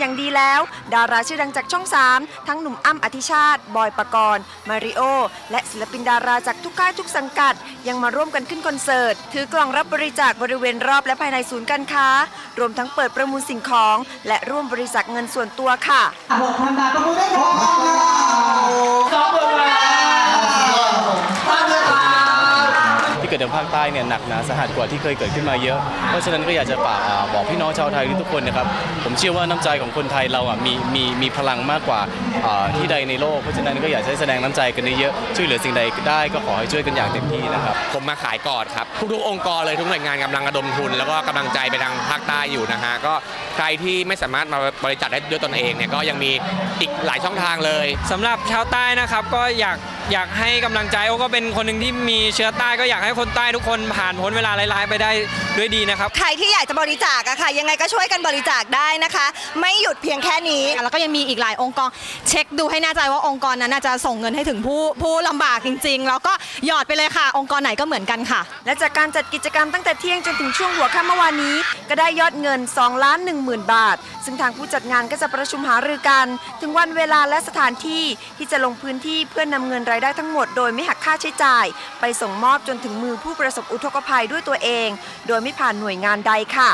อย่างดีแล้ว ดาราชื่อดังจากช่อง 3 ทั้งหนุ่มอ้ำอธิชาติ บอยปกรณ์ มาริโอ และศิลปินดาราจากทุกค่ายทุกสังกัด ยังมาร่วมกันขึ้นคอนเสิร์ต ถือกล่องรับบริจาคบริเวณรอบและภายในศูนย์การค้า รวมทั้งเปิดประมูลสิ่งของ และร่วมบริจาคเงินส่วนตัวค่ะหกพันบาทประมูลได้ครั กิดในภาคใต้เนี่ยหนักหนาสาหัสกว่าที่เคยเกิดขึ้นมาเยอะ เพราะฉะนั้นก็อยากจะฝากอ่าบอกพี่น้องชาวไทยทุกคนนะครับ ผมเชื่อว่าน้ำใจของคนไทยเราอะมีมีมีพลังมากกว่าอ่าที่ใดในโลก เพราะฉะนั้นก็อยากจะให้แสดงน้ำใจกันเยอะๆช่วยเหลือสิ่งใดได้ก็ขอให้ช่วยกันอย่างเต็มที่นะครับ ผมมาขายกอดครับ ทุกๆองค์กรเลยทุกหน่วยงานกำลังระดมทุน แล้วก็กำลังใจไปทางภาคใต้อยู่นะฮะก็ใครที่ไม่สามารถมาบริจาคได้ด้วยตนเองเนี่ยก็ยังมีอีกหลายช่องทางเลยสำหรับชาวใต้นะครับก็อยาก อยากให้กำลังใจโอ้ก็เป็นคนหนึ่งที่มีเชื้อใต้ก็อยากให้คนใต้ทุกคนผ่านพ้นเวลาร้ายๆไปได้ด้วยดีนะครับ ใครที่อยากจะบริจาคอะค่ะ ยังไงก็ช่วยกันบริจาคได้นะคะ ไม่หยุดเพียงแค่นี้ แล้วก็ยังมีอีกหลายองค์กรเช็คดูให้แน่ใจว่าองค์กรนั้นน่ะจะส่งเงินให้ถึงผู้ผู้ลำบากจริง ๆ แล้วก็หยอดไปเลยค่ะ องค์กรไหนก็เหมือนกันค่ะ และจากการจัดกิจกรรมตั้งแต่เที่ยงจนถึงช่วงหัวค่ำเมื่อวานนี้ ก็ได้ยอดเงิน2ล้าน1 0,000 บาท ซึ่งทางผู้จัดงานก็จะประชุมหารือกัน ถึงวันเวลาและสถานที่ที่จะลงพื้นที่เพื่อนนำเงินรายได้ทั้งหมดโดยไม่หักค่าใช้จ่าย ไปส่งมอบจนถึงมือผู้ประสบอุทกภัยด้วยตัวเอง โดยไม่ผ่านหน่วยงานใดค่ะ